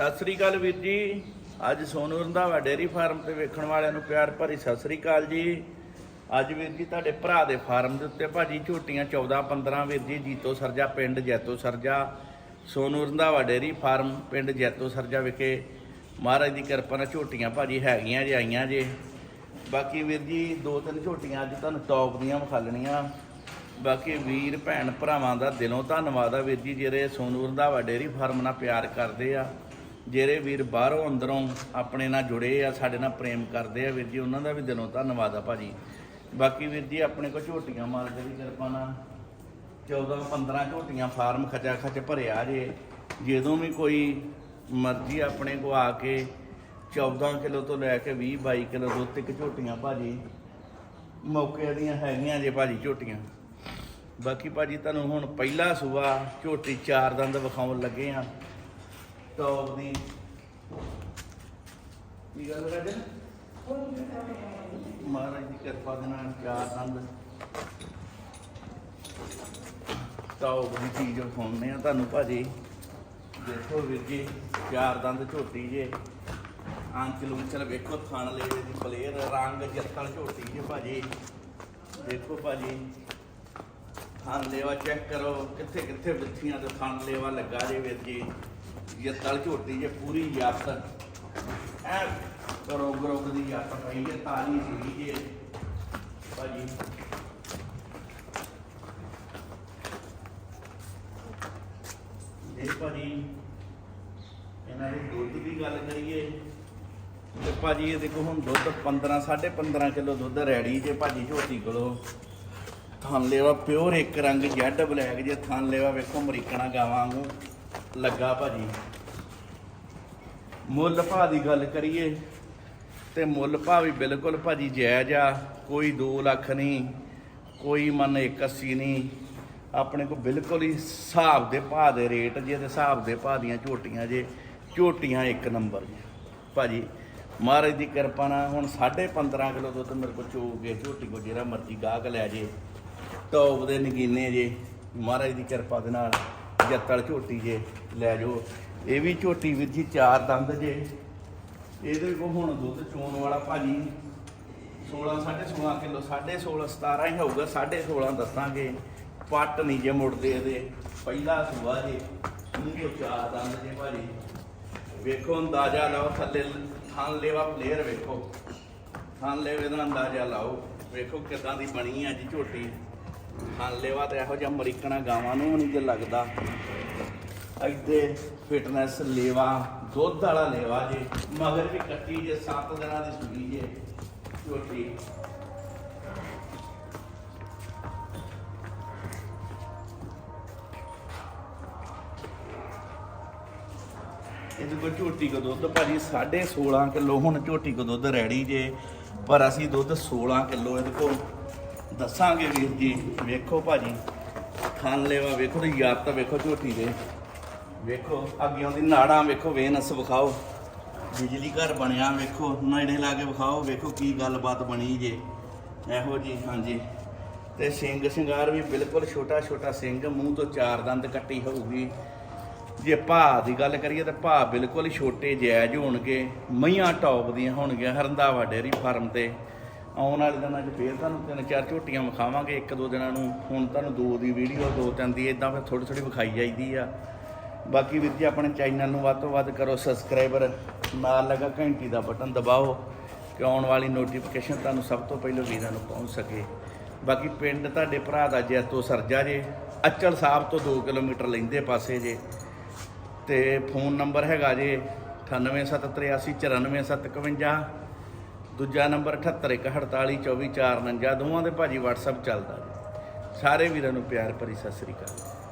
ਸਤਿ ਸ੍ਰੀ ਅਕਾਲ ਵੀਰ ਜੀ। ਅੱਜ Sonu Randhawa dairy farm ਤੇ ਵੇਖਣ ਵਾਲਿਆਂ ਨੂੰ ਪਿਆਰ ਭਰੀ ਸਤਿ ਸ੍ਰੀ ਅਕਾਲ ਜੀ। ਅੱਜ ਵੀਰ ਜੀ ਤੁਹਾਡੇ ਭਰਾ ਦੇ ਫਾਰਮ ਦੇ ਉੱਤੇ ਭਾਜੀ ਝੋਟੀਆਂ 14 15 ਵੀਰ ਜੀ, ਜੀਤੋ ਸਰਜਾ, ਪਿੰਡ ਜੈਤੋ ਸਰਜਾ। ਸੋਨੂ ਰੰਧਾਵਾ ਡੇਅਰੀ ਫਾਰਮ ਪਿੰਡ ਜੈਤੋ ਸਰਜਾ ਵਿਖੇ। ਮਹਾਰਾਜ ਦੀ ਕਿਰਪਾ ਨਾਲ ਝੋਟੀਆਂ ਭਾਜੀ ਹੈਗੀਆਂ ਜੇ, ਆਈਆਂ ਜੇ। ਬਾਕੀ ਵੀਰ ਜੀ, ਦੋ ਤਿੰਨ ਝੋਟੀਆਂ ਅੱਜ ਤੁਹਾਨੂੰ ਟੌਪ ਦੀਆਂ ਵਿਖਾਲਣੀਆਂ। ਬਾਕੀ ਵੀਰ, ਭੈਣ, ਭਰਾਵਾਂ ਦਾ ਦਿਲੋਂ ਧੰਨਵਾਦ ਆ ਵੀਰ ਜੀ, ਜਿਹੜੇ ਸੋਨੂ ਰੰਧਾਵਾ ਡੇਅਰੀ ਫਾਰਮ ਨਾਲ ਪਿਆਰ ਕਰਦੇ ਆ। ਜਿਹੜੇ ਵੀਰ ਬਾਹਰੋਂ ਅੰਦਰੋਂ ਆਪਣੇ ਨਾਲ ਜੁੜੇ ਆ, ਸਾਡੇ ਨਾਲ ਪ੍ਰੇਮ ਕਰਦੇ ਆ, ਵੀਰ ਜੀ, ਉਹਨਾਂ ਦਾ ਵੀ ਦਿਲੋਂ ਧੰਨਵਾਦ ਆ ਭਾਜੀ। ਬਾਕੀ ਵੀਰ ਜੀ, ਆਪਣੇ ਕੋਲ ਝੋਟੀਆਂ ਮਾਲਕ ਦੀ ਕਿਰਪਾ ਨਾਲ 14 15 ਝੋਟੀਆਂ ਫਾਰਮ ਖਚਾ ਖਚ ਭਰਿਆ ਜੇ। ਜਦੋਂ ਵੀ ਕੋਈ ਮਰਜ਼ੀ ਆਪਣੇ ਕੋ ਆ ਕੇ 14 ਕਿਲੋ ਤੋਂ ਲੈ ਕੇ 20 22 ਕਿਲੋ ਦੁੱਧ ਤੱਕ ਝੋਟੀਆਂ ਭਾਜੀ, ਮੌਕੇ ਦੀਆਂ ਹੈਗੀਆਂ ਜੇ ਭਾਜੀ ਝੋਟੀਆਂ। ਬਾਕੀ ਭਾਜੀ, ਤੁਹਾਨੂੰ ਹੁਣ ਪਹਿਲਾ ਸੂਆ ਝੋਟੀ ਚਾਰ ਦੰਦ ਵਿਖਾਉਣ ਲੱਗੇ ਆ। ਟੌਪ ਦੀ। ਕੀ ਗੱਲ ਕਰਦੇ ਮਹਾਰਾਜ ਦੀ ਕਿਰਪਾ ਦੇ ਨਾਲ ਚਾਰ ਦੰਦ ਟੌਪ ਦੀ ਚੀਜ਼ ਵਿਖਾਉਂਦੇ ਆ ਤੁਹਾਨੂੰ ਭਾਜੀ। ਦੇਖੋ ਵੀਰ ਜੀ ਚਾਰ ਦੰਦ ਝੋਟੀ ਜੇ। ਆਂਚ ਲੂੰਚਲ ਵੇਖੋ ਥਣ ਲੈ ਦੀ ਪਲੇਅਰ ਰੰਗ ਜੱਤਲ ਝੋਟੀ ਜੇ ਭਾਜੀ। ਦੇਖੋ ਭਾਜੀ, ਥਣ ਲੇਵਾ ਚੈੱਕ ਕਰੋ ਕਿੱਥੇ ਕਿੱਥੇ ਬਿੱਥੀਆਂ ਤੇ ਥਣ ਲੇਵਾ ਲੱਗਾ ਜੇ ਵੀਰ ਜੀ। ਜੱਤਲ ਝੋਟੀ ਜੇ ਪੂਰੀ ਯੱਤ। ਐ ਕਰੋ ਗਰੋਗ ਦੀ ਯੱਤ ਪਈ ਜੇ ਤਾਲੀ ਸੀ ਜੇ। ਭਾਜੀ। ਇਹ ਭਾਜੀ, ਇਹਨਾਂ ਦੇ ਦੁੱਧ ਦੀ ਗੱਲ ਕਰੀਏ। ਤੇ ਭਾਜੀ, ਇਹ ਦੇਖੋ ਹੁਣ ਦੁੱਧ 15 15.5 ਕਿਲੋ ਦੁੱਧ ਰੈਡੀ ਜੇ ਭਾਜੀ ਝੋਟੀ ਕੋਲੋਂ। ਥਣ ਲੇਵਾ ਪਿਓਰ ਇੱਕ ਰੰਗ ਜੈਡ ਬਲੈਕ ਜੇ ਥਣ ਲੇਵਾ ਵੇਖੋ ਅਮਰੀਕਣਾ ਗਾਵਾਂ ਵਾਂਗੂ। ਲੱਗਾ ਭਾਜੀ। ਮੁੱਲ ਭਾਅ ਦੀ ਗੱਲ ਕਰੀਏ, ਤੇ ਮੁੱਲ ਭਾਅ ਵੀ ਬਿਲਕੁਲ ਭਾਜੀ ਜਾਇਜ਼ ਆ, ਕੋਈ 2 ਲੱਖ ਨਹੀਂ, ਕੋਈ ਮਨ 81 ਨਹੀਂ। ਆਪਣੇ ਕੋ ਬਿਲਕੁਲ ਹੀ ਹਿਸਾਬ ਦੇ ਭਾਅ ਦੇ ਰੇਟ ਜੇ ਤੇ ਹਿਸਾਬ ਦੇ ਭਾਅ ਦੀਆਂ ਝੋਟੀਆਂ ਜੇ, ਝੋਟੀਆਂ ਇੱਕ ਨੰਬਰ ਜੀ ਭਾਜੀ, ਮਹਾਰਾਜ ਦੀ ਕਿਰਪਾ ਨਾਲ ਹੁਣ 15.5 ਕਿਲੋ ਦੁੱਧ ਮੇਰੇ ਕੋਲ ਚੋਗੇ ਝੋਟੀ ਕੋ ਜਿਹੜਾ ਮਰਜ਼ੀ ਗਾਹਕ ਲੈ ਜੇ, ਟੌਪ ਦੇ ਨਗੀਨੇ ਜੇ, ਮਹਾਰਾਜ ਦੀ ਕਿਰਪਾ ਦੇ ਨਾਲ ਜੱਤਲ ਝੋਟੀ ਜੇ। ਲੈ ਜਾਓ। ਇਹ ਵੀ ਝੋਟੀ ਵੀਰ ਜੀ ਚਾਰ ਦੰਦ ਜੇ। ਇਹਦੇ ਕੋ ਹੁਣ ਦੁੱਧ ਚੋਣ ਵਾਲਾ ਭਾਜੀ 16 16.5 ਕਿਲੋ 16.5 17 ਹੀ ਹੋਊਗਾ 16.5 ਦੱਸਾਂਗੇ। ਪੱਟ ਨਹੀਂ ਜੇ ਮੁੜਦੇ ਇਹਦੇ। ਪਹਿਲਾ ਸੂਆ ਜੇ। ਮੂੰਹ ਚਾਰ ਦੰਦ ਜੇ ਭਾਜੀ। ਵੇਖੋ ਅੰਦਾਜ਼ਾ ਲਾਓ, ਥੱਲੇ ਥਾਂ ਲੇਵਾ ਪਲੇਅਰ ਵੇਖੋ। ਥਾਂ ਲੇਵੇ ਦਾ ਅੰਦਾਜ਼ਾ ਲਾਓ। ਵੇਖੋ ਕਿਦਾਂ ਦੀ ਬਣੀ ਆ ਜੀ ਝੋਟੀ। ਥਾਂ ਲੇਵਾ ਤੇ ਇਹੋ ਜਿਹਾ ਅਮਰੀਕਨਾ ਗਾਵਾਂ ਨੂੰ ਨਹੀਂ ਜੇ ਲੱਗਦਾ। ਇੱਥੇ ਫਿਟਨੈਸ ਲੇਵਾ, ਦੁੱਧ ਵਾਲਾ ਲੇਵਾ ਜੇ, ਮਗਰ ਵੀ ਕੱਟੀ ਜੇ 7 ਦਿਨਾਂ ਦੀ ਸੂਈ ਜੇ ਝੋਟੀ ਇਹਦੇ ਕੋਲ ਝੋਟੀ ਕੋ ਦੁੱਧ, ਭਾਜੀ 16.5 ਕਿਲੋ, ਹੁਣ ਝੋਟੀ ਕੋ ਦੁੱਧ ਰੈਡੀ ਜੇ, ਪਰ ਅਸੀਂ ਦੁੱਧ 16 ਕਿਲੋ ਇਹਦੇ ਕੋਲ ਦੱਸਾਂਗੇ ਵੀਰ ਜੀ। ਵੇਖੋ ਭਾਜੀ ਖਾਣ ਲੈਵਾ ਵੇਖੋ ਤੇ ਯਾਦ ਤਾਂ ਵੇਖੋ ਝੋਟੀ ਦੇ। ਵੇਖੋ, ਅੱਗੇ ਆਉਂਦੀ ਨਾੜਾਂ ਵੇਖੋ, ਵੇਨਸ ਵਿਖਾਓ। ਬਿਜਲੀ ਘਰ ਬਣਿਆ, ਵੇਖੋ, ਨੇੜੇ ਲਾ ਕੇ ਵਿਖਾਓ, ਵੇਖੋ ਕੀ ਗੱਲਬਾਤ ਬਣੀ ਜੇ। ਇਹੋ ਜੀ, ਹਾਂਜੀ। ਤੇ ਸਿੰਘ ਸ਼ਿੰਗਾਰ ਵੀ ਬਿਲਕੁਲ ਛੋਟਾ ਛੋਟਾ ਸਿੰਘ ਮੂੰਹ ਤੋਂ ਚਾਰ ਦੰਦ ਕੱਟੀ ਹੋਊਗੀ। ਜੇ ਭਾਅ ਦੀ ਗੱਲ ਕਰੀਏ ਤਾਂ ਭਾਅ ਬਿਲਕੁਲ ਛੋਟੇ ਜਾਇਜ਼ ਹੋਣਗੇ, ਮਈਆਂ ਟੌਪ ਦੀਆਂ ਹੋਣਗੀਆਂ ਹਰੰਦਾਵਾ ਡੇਅਰੀ ਫਾਰਮ ਤੇ। ਆਉਣ ਵਾਲੇ ਦਿਨਾਂ 'ਚ ਫੇਰ ਤੁਹਾਨੂੰ ਤਿੰਨ ਚਾਰ ਝੋਟੀਆਂ ਵਿਖਾਵਾਂਗੇ, ਇੱਕ ਦੋ ਦਿਨਾਂ ਨੂੰ, ਹੁਣ ਤੁਹਾਨੂੰ ਦੋ ਦੀ ਵੀਡੀਓ, ਦੋ ਤਿੰਨ ਦੀ ਇਦਾਂ ਫਿਰ ਥੋੜੀ ਥੋੜੀ ਵਿਖਾਈ ਜਾਈਦੀ ਆ। ਬਾਕੀ ਵੀਰ ਜੀ, ਆਪਣੇ ਚੈਨਲ ਨੂੰ ਵੱਧ ਤੋਂ ਵੱਧ ਕਰੋ ਸਬਸਕ੍ਰਾਈਬਰ ਨਾਲ ਲਗਾ ਘੰਟੀ ਦਾ ਬਟਨ ਦਬਾਓ, ਕਿ ਆਉਣ ਵਾਲੀ ਨੋਟੀਫਿਕੇਸ਼ਨ ਤੁਹਾਨੂੰ ਸਭ ਤੋਂ ਪਹਿਲਾਂ ਵੀਰਾਂ ਨੂੰ ਪਹੁੰਚ ਸਕੇ। ਬਾਕੀ ਪਿੰਡ ਤੁਹਾਡੇ ਭਰਾ ਦਾ ਜੈਤੋ ਸਰਜਾ ਜੇ, ਅਚਲ ਸਾਹਿਬ ਤੋਂ 2 ਕਿਲੋਮੀਟਰ ਲੈਂਦੇ ਪਾਸੇ ਜੇ। ਤੇ ਫੋਨ ਨੰਬਰ ਹੈਗਾ ਜੇ 9873849751 ਦੂਜਾ ਨੰਬਰ 7814842449 ਦੋਵਾਂ ਦੇ ਭਾਜੀ WhatsApp ਚੱਲਦਾ। ਜੀ ਸਾਰੇ ਵੀਰਾਂ ਨੂੰ ਪਿਆਰ ਭਰੀ ਸਤਿ ਸ੍ਰੀ ਅਕਾਲ।